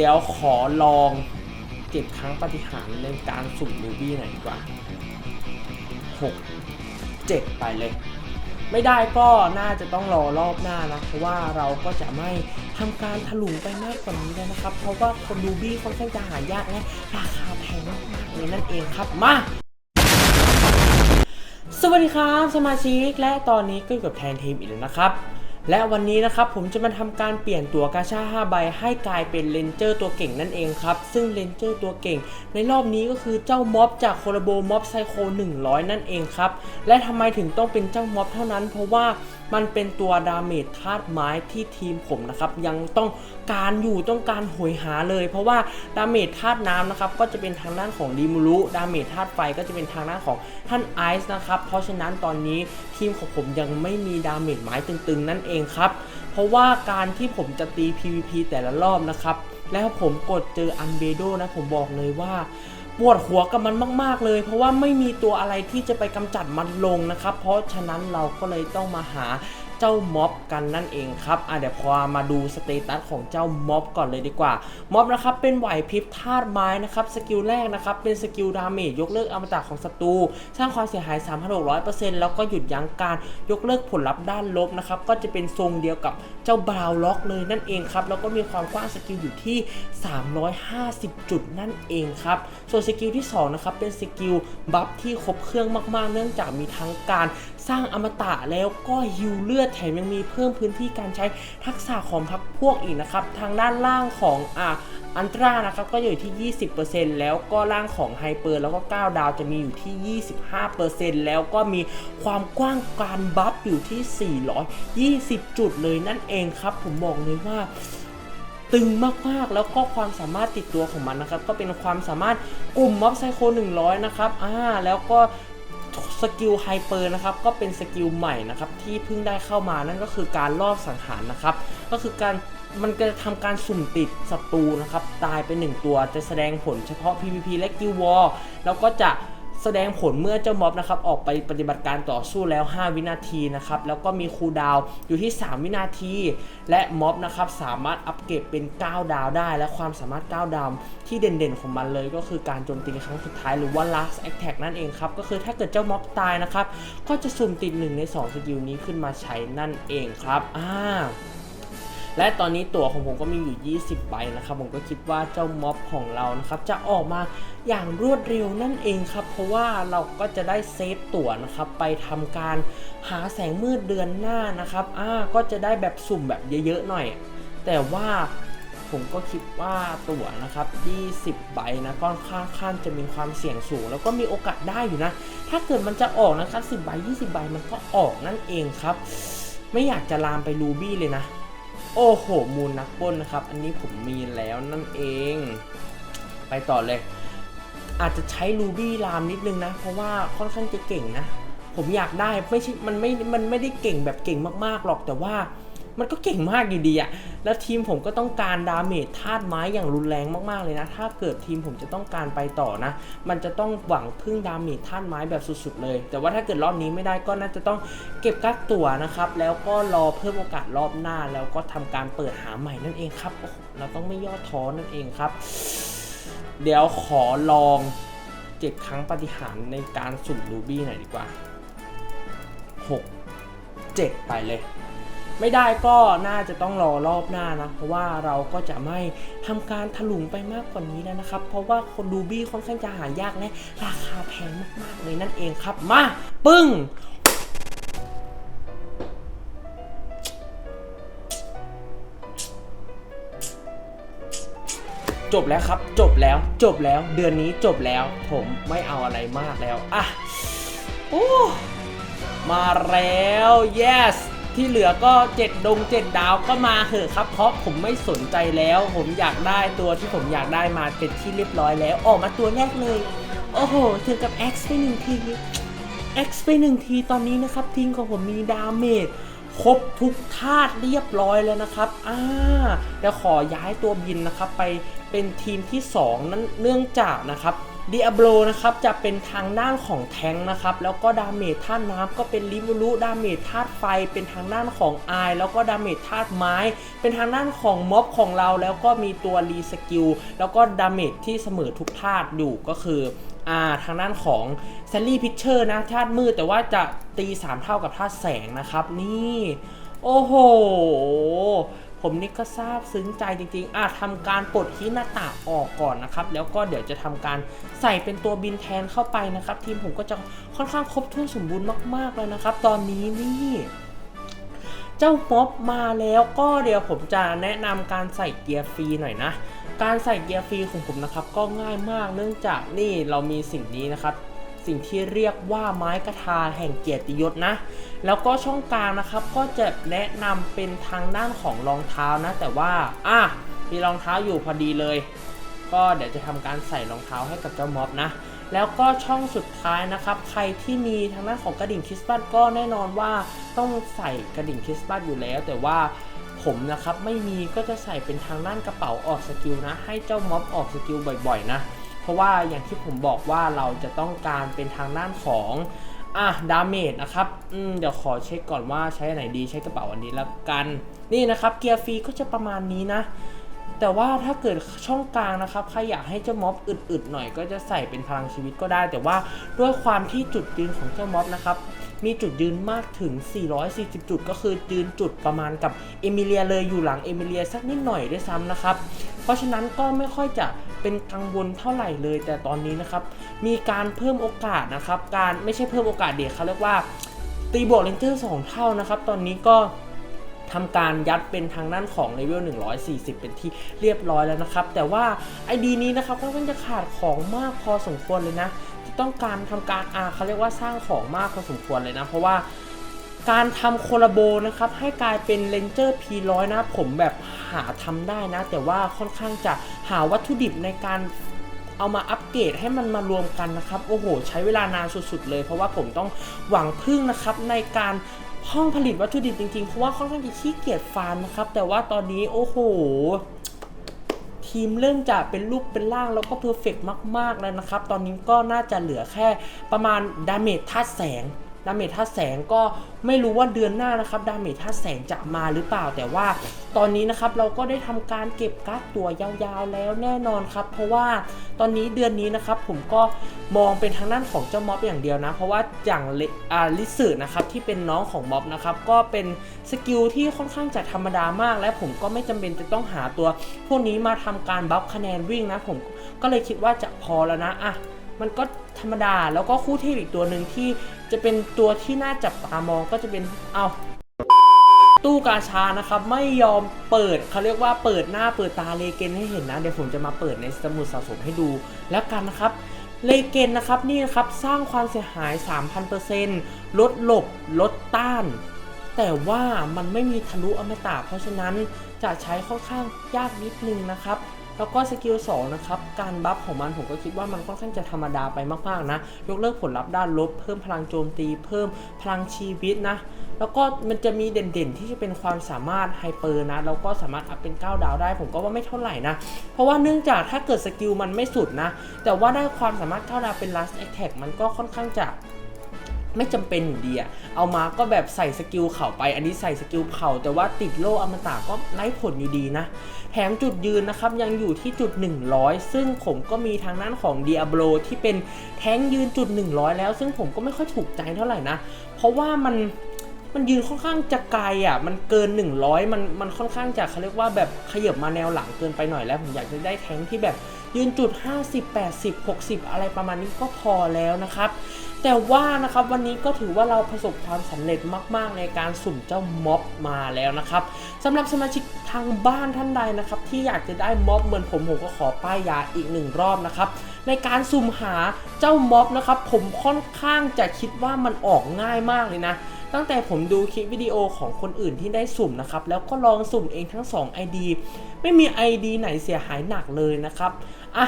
เดี๋ยวขอลองเจ็ดครั้งปฏิหารในการสุ่มรูบี้หน่อยดีกว่าหกเจ็ดไปเลย ไม่ได้ก็น่าจะต้องรอรอบหน้านะ เพราะว่าเราก็จะไม่ทำการถลุงไปมากกว่านี้แล้วนะครับ เพราะว่าคนรูบี้ค่อนข้างจะหายากและราคาแพงมากๆเลยนั่นเองครับมาสวัสดีครับ สมาชิกและตอนนี้ก็อยู่กับแทนทีมอีกแล้วนะครับ และวันนี้นะครับผมจะมาทำการเปลี่ยนตัวกาชา5ใบให้กลายเป็นเลนเจอร์ตัวเก่งนั่นเองครับ ซึ่งเลนเจอร์ตัวเก่ง ในรอบนี้ก็คือเจ้าม็อบจากโคลโบม็อบไซโค100 นั่นเองครับ และทำไมถึงต้องเป็นเจ้าม็อบเท่านั้น เพราะว่ามันเป็นตัวดาเมจธาตุไม้ที่ทีมผมนะครับ ยังต้องการอยู่ต้องการหวยหาเลย เพราะว่าดาเมจธาตุน้ำนะครับก็จะเป็นทางด้านของดิมูรุดาเมจธาตุไฟก็จะเป็นทางด้านของท่านไอซ์นะครับเพราะฉะนั้นตอนนี้ทีมของผมยังไม่มีดาเมจไม้ตึงๆ นั่นเองครับ เพราะว่าการที่ผมจะตี PVP แต่ละรอบนะครับ แล้วผมกดเจออันเบโดนะผมบอกเลยว่าปวดหัวกับมันมาก ๆ เลย เพราะว่าไม่มีตัวอะไรที่จะไปกำจัดมันลงนะครับ เพราะฉะนั้นเราก็เลยต้องมาหา เจ้าม็อบกันนั่นเองครับอะเดี๋ยวพอมาดูสเตตัสของเจ้าม็อบก่อนเลยดีกว่าม็อบนะครับเป็นไหวพริบธาตุไม้นะครับสกิลแรกนะครับเป็นสกิลดาเมจยกเลิกอมตะของศัตรูสร้างความเสียหาย 3,600%แล้วก็หยุดยั้งการยกเลิกผลลัพธ์ด้านลบนะครับก็จะเป็นทรงเดียวกับเจ้าบราวล็อกเลยนั่นเองครับแล้วก็มีความกว้างสกิลอยู่ที่ 350 จุดนั่นเองครับส่วนสกิลที่2นะครับเป็นสกิลบัฟที่ครบเครื่องมากๆ เนื่องจากมีทั้งการ สร้างอมตะแล้วก็ฮิวเลือดแถมยังมีเพิ่มพื้นที่การใช้ทักษะของพักพวกอีกนะครับ ทางด้านล่างของอ่าอันตรานะครับก็อยู่ที่ 20%แล้วก็ล่างของไฮเปอร์แล้วก็9ดาวจะมีอยู่ที่ 25%แล้วก็มีความกว้างการบัฟอยู่ที่ 420 จุดเลยนั่นเองครับ ผมบอกเลยว่าตึงมากๆ แล้วก็ความสามารถติดตัวของมันนะครับ ก็เป็นความสามารถกลุ่มม็อบไซโค100 นะครับ อ่า แล้วก็ สกิลไฮเปอร์นะครับก็เป็นสกิลใหม่นะครับที่เพิ่งได้เข้ามานั่นก็คือการลอบสังหารนะครับ ก็คือการมันจะทำการสุ่มติดศัตรูนะครับ ตายไป 1 ตัวจะแสดงผลเฉพาะ PVP และกิลวอลแล้วก็จะ แสดงผลเมื่อเจ้าม็อบนะครับออกไปปฏิบัติการต่อสู้แล้ว 5 วินาทีนะครับแล้วก็มีคูดาวอยู่ที่ 3 วินาที และม็อบนะครับสามารถอัปเกรดเป็น 9 ดาวได้ และความสามารถ 9 ดาวที่เด่นๆของมันเลยก็คือการโจมตีครั้งสุดท้ายหรือว่า last attack นั่นเองครับก็คือถ้าเกิดเจ้าม็อบตายนะครับก็จะสุ่มติด 1 ใน 2 สกิลนี้ขึ้นมาใช้นั่นเองครับอ่า และตอนนี้ตั๋วของผมก็มีอยู่ 20 ใบนะครับ ผมก็คิดว่าเจ้าม็อบของเรานะครับจะออกมาอย่างรวดเร็วนั่นเองครับ เพราะว่าเราก็จะได้เซฟตั๋วนะครับไปทำการหาแสงมืดเดือนหน้านะครับอ่าก็จะได้แบบสุ่มแบบเยอะๆหน่อย แต่ว่าผมก็คิดว่าตั๋วนะครับ 20 ใบนะก็ค่อนข้างจะมีความเสี่ยงสูง แล้วก็มีโอกาสได้อยู่นะ ถ้าเกิดมันจะออกนะครับ 10 ใบ 20 ใบมันก็ออกนั่นเองครับ ไม่อยากจะลามไปรูบี้เลยนะ โอ้โห มูลนักปล้นนะครับ อันนี้ผมมีแล้วนั่นเอง ไปต่อเลย อาจจะใช้รูบี้รามนิดนึงนะ เพราะว่าค่อนข้างจะเก่งนะ ผมอยากได้ไม่ใช่ มันไม่ มันไม่ได้เก่งแบบเก่งมากๆหรอกแต่ว่า มันก็เก่งมากอยู่ดีอะแล้วทีมผมก็ต้องการดาเมจธาตุไม้อย่างรุนแรงมากๆเลยนะ ถ้าเกิดทีมผมจะต้องการไปต่อนะ มันจะต้องหวังพึ่งดาเมจธาตุไม้แบบสุดๆเลย แต่ว่าถ้าเกิดรอบนี้ไม่ได้ก็น่าจะต้องเก็บกักตั๋วนะครับ แล้วก็รอเพิ่มโอกาสรอบหน้า แล้วก็ทำการเปิดหาใหม่นั่นเองครับ เราต้องไม่ย่อท้อนั่นเองครับ เดี๋ยวขอลองเจ็ดครั้งปฏิหารในการสุ่มรูบี้หน่อยดีกว่า 6 7 ไปเลย ไม่ได้ก็น่าจะต้องรอรอบหน้านะ เพราะว่าเราก็จะไม่ทำการถลุงไปมากกว่านี้แล้วนะครับ เพราะว่าคนดูบี้ค่อนข้างจะหายากและราคาแพงมากๆเลยนั่นเองครับ มา ปึ้งจบแล้วครับ จบแล้วจบแล้วเดือนนี้จบแล้วผมไม่เอาอะไรมากแล้ว อะ โอ้ มาแล้ว yes ที่เหลือก็เจ็ดดงเจ็ดดาวก็มาเถอะครับ เพราะผมไม่สนใจแล้ว ผมอยากได้ตัวที่ผมอยากได้มาเป็นที่เรียบร้อยแล้ว ออกมาตัวแรกเลย โอ้โหถึงกับ X ไปหนึ่งที X ไปหนึ่งทีตอนนี้นะครับทีมของผมมีดาเมจครบทุกธาตุเรียบร้อยแล้วนะครับ อ่าเดี๋ยวขอย้ายตัวบินนะครับ ไปเป็นทีมที่ 2 นั้นเนื่องจากนะครับ ดิอาโบนะครับจะเป็นทางด้านของแทงนะครับแล้วก็ดาเมจธาตุน้ำก็เป็นลิมูรุดาเมจธาตุไฟ เป็นทางด้านของไอแล้วก็ดาเมจธาตุไม้ เป็นทางด้านของม็อบของเราแล้วก็มีตัวรีสกิลแล้วก็ดาเมจที่เสมอทุกธาตุอยู่ก็คืออ่าทางด้านของแซลลี่พิชเชอร์นะธาตุมืดแต่ว่าจะตี 3 เท่ากับธาตุแสงนะครับนี่ โอ้โห ผมนี่ก็ซาบซึ้งใจจริงๆอะทำการปลดฮินาตะออกก่อนนะครับ แล้วก็เดี๋ยวจะทำการใส่เป็นตัวบินแทนเข้าไปนะครับ ทีมผมก็จะค่อนข้างครบถ้วนสมบูรณ์มากๆเลยนะครับ ตอนนี้นี่เจ้าม็อบมาแล้วก็เดี๋ยวผมจะแนะนำการใส่เกียร์ฟรีหน่อยนะ การใส่เกียร์ฟรีของผมนะครับก็ง่ายมากเนื่องจากนี่เรามีสิ่งนี้นะครับ สิ่งที่เรียกว่าไม้กระทาแห่งเกียรติยศนะ แล้วก็ช่องกลางนะครับก็จะแนะนำเป็นทางด้านของรองเท้านะ แต่ว่าอะมีรองเท้าอยู่พอดีเลย ก็เดี๋ยวจะทำการใส่รองเท้าให้กับเจ้าม็อบนะแล้วก็ช่องสุดท้ายนะครับ ใครที่มีทางด้านของกระดิ่งคริสต์มาสก็แน่นอนว่าต้องใส่กระดิ่งคริสต์มาสอยู่แล้ว แต่ว่าผมนะครับไม่มีก็จะใส่เป็นทางด้านกระเป๋าออกสกิลนะ ให้เจ้าม็อบออกสกิลบ่อยๆนะ ราะว่าอย่างที่ผมบอกว่าเราจะต้องการเป็นทางด้านของอะดาเมจนะครับอืมเดี๋ยวขอเช็คก่อนว่าใช้ไหนดีใช้กระเป๋าอันนี้แล้วกัน นี่นะครับเกียร์ฟรีก็จะประมาณนี้นะ แต่ว่าถ้าเกิดช่องกลางนะครับใครอยากให้เจ้าม็อบอึดๆหน่อยก็จะใส่เป็นพลังชีวิตก็ได้ แต่ว่าด้วยความที่จุดยืนของเจ้าม็อบนะครับ มีจุดยืนมากถึง 440 จุด ก็คือยืนจุดประมาณกับเอมิเลียเลยอยู่หลังเอมิเลียสักนิดหน่อยด้วยซ้ำนะครับ เพราะฉะนั้นก็ไม่ค่อยจะเป็นกังวลเท่าไหร่เลย แต่ตอนนี้นะครับ มีการเพิ่มโอกาสนะครับ การไม่ใช่เพิ่มโอกาสเด็กเขาเรียกว่า ตีบวกเลนเจอร์ 2 เท่านะครับ ตอนนี้ก็ทำการยัดเป็นทางด้านของเลเวล 140 เป็นที่เรียบร้อยแล้วนะครับ แต่ว่าไอดีนี้นะครับก็ต้องจะขาดของมากพอสมควรเลยนะ ต้องการทำการอ่าเขาเรียกว่าสร้างของมากพอสมควรเลยนะ เพราะว่าการทำโคลาโบนะครับให้กลายเป็นเลนเจอร์ P100 นะผมแบบหาทำได้นะ แต่ว่าค่อนข้างจะหาวัตถุดิบในการเอามาอัปเกรดให้มันมารวมกันนะครับ โอ้โห ใช้เวลานานสุดๆเลย เพราะว่าผมต้องหวังพึ่งนะครับในการห้องผลิตวัตถุดิบจริงๆ เพราะว่าค่อนข้างจะขี้เกียจฟาร์มนะครับ แต่ว่าตอนนี้โอ้โห ทีมเริ่มจะเป็นรูปเป็นร่างแล้วก็เพอร์เฟกมากๆแล้วนะครับ ตอนนี้ก็น่าจะเหลือแค่ประมาณดาเมจธาตุแสง ดาเมจธาตุแสงก็ไม่รู้ว่าเดือนหน้านะครับดาเมจธาตุแสงจะมาหรือเปล่า แต่ว่าตอนนี้นะครับเราก็ได้ทำการเก็บการ์ดตัวยาวๆแล้วแน่นอนครับ เพราะว่าตอนนี้เดือนนี้นะครับผมก็มองเป็นทางด้านของเจ้าม็อบอย่างเดียวนะ เพราะว่าอย่างเลอ่าลิสึนะครับที่เป็นน้องของม็อบนะครับก็เป็นสกิลที่ค่อนข้างจะธรรมดามาก และผมก็ไม่จำเป็นจะต้องหาตัว พวกนี้มาทำการบัฟคะแนนวิ่งนะผมก็เลยคิดว่าจะพอแล้วนะอะ มันก็ธรรมดาแล้วก็คู่เทพอีกตัวหนึ่งที่จะเป็นตัวที่น่าจับตามองก็จะเป็นเอาตู้กาชานะครับไม่ยอมเปิดเขาเรียกว่าเปิดหน้าเปิดตาเลเกนให้เห็นนะเดี๋ยวผมจะมาเปิดในสมุดสะสมให้ดู แล้วกันนะครับเลเกนนะครับนี่นะครับสร้างความเสียหาย 3,000%ลดหลบลดต้าน แต่ว่ามันไม่มีทะลุอมตะเพราะฉะนั้นจะใช้ค่อนข้างยากนิดนึงนะครับ แล้วก็สกิล2นะครับการบัฟของมันผมก็คิดว่ามันค่อนข้างจะธรรมดาไปมากๆนะยกเลิกผลลัพธ์ด้านลบเพิ่มพลังโจมตี เพิ่มพลังชีวิตนะแล้วก็มันจะมีเด่นๆ ที่จะเป็นความสามารถไฮเปอร์นะแล้วก็สามารถอัพเป็น 9 ดาวได้ ผมก็ว่าไม่เท่าไหร่นะ เพราะว่าเนื่องจากถ้าเกิดสกิลมันไม่สุดนะ แต่ว่าได้ความสามารถ 9 ดาวเป็น last attack มันก็ค่อนข้างจะ ไม่จำเป็นอยู่ดีอะเอามาก็แบบใส่สกิลเข่าไป อันนี้ใส่สกิลเข่าแต่ว่าติดโล่อมตะก็ไร้ผลอยู่ดีนะ แถมจุดยืนนะครับยังอยู่ที่จุด 100 ซึ่งผมก็มีทางด้านของ Diablo ที่เป็นแท้งยืนจุด 100 แล้ว ซึ่งผมก็ไม่ค่อยถูกใจเท่าไหร่นะ เพราะว่ามันมันยืนค่อนข้างจะไกลอะ มันเกิน 100 มันมันค่อนข้างจะเขาเรียกว่าแบบขยับมาแนวหลังเกินไปหน่อยแล้ว ผมอยากจะได้แท้งที่แบบ ยืนจุด 50 80 60 อะไรประมาณนี้ก็พอแล้วนะครับ แต่ว่านะครับวันนี้ก็ถือว่าเราประสบความสำเร็จมาก ๆ ในการสุ่มเจ้าม็อบมาแล้วนะครับสำหรับสมาชิกทางบ้านท่านใดนะครับที่อยากจะได้ม็อบเหมือนผมผมก็ขอป้ายยาอีกหนึ่งรอบนะครับในการสุ่มหาเจ้าม็อบนะครับผมค่อนข้างจะคิดว่ามันออกง่ายมากเลยนะตั้งแต่ผมดูคลิปวิดีโอของคนอื่นที่ได้สุ่มนะครับ แล้วก็ลองสุ่มเองทั้ง 2 ID ไม่มี ID ไหนเสียหายหนักเลยนะครับ อะ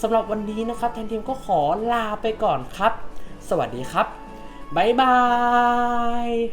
สำหรับวันนี้นะครับแทนทีมก็ขอลาไปก่อนครับ สวัสดีครับ บ๊ายบาย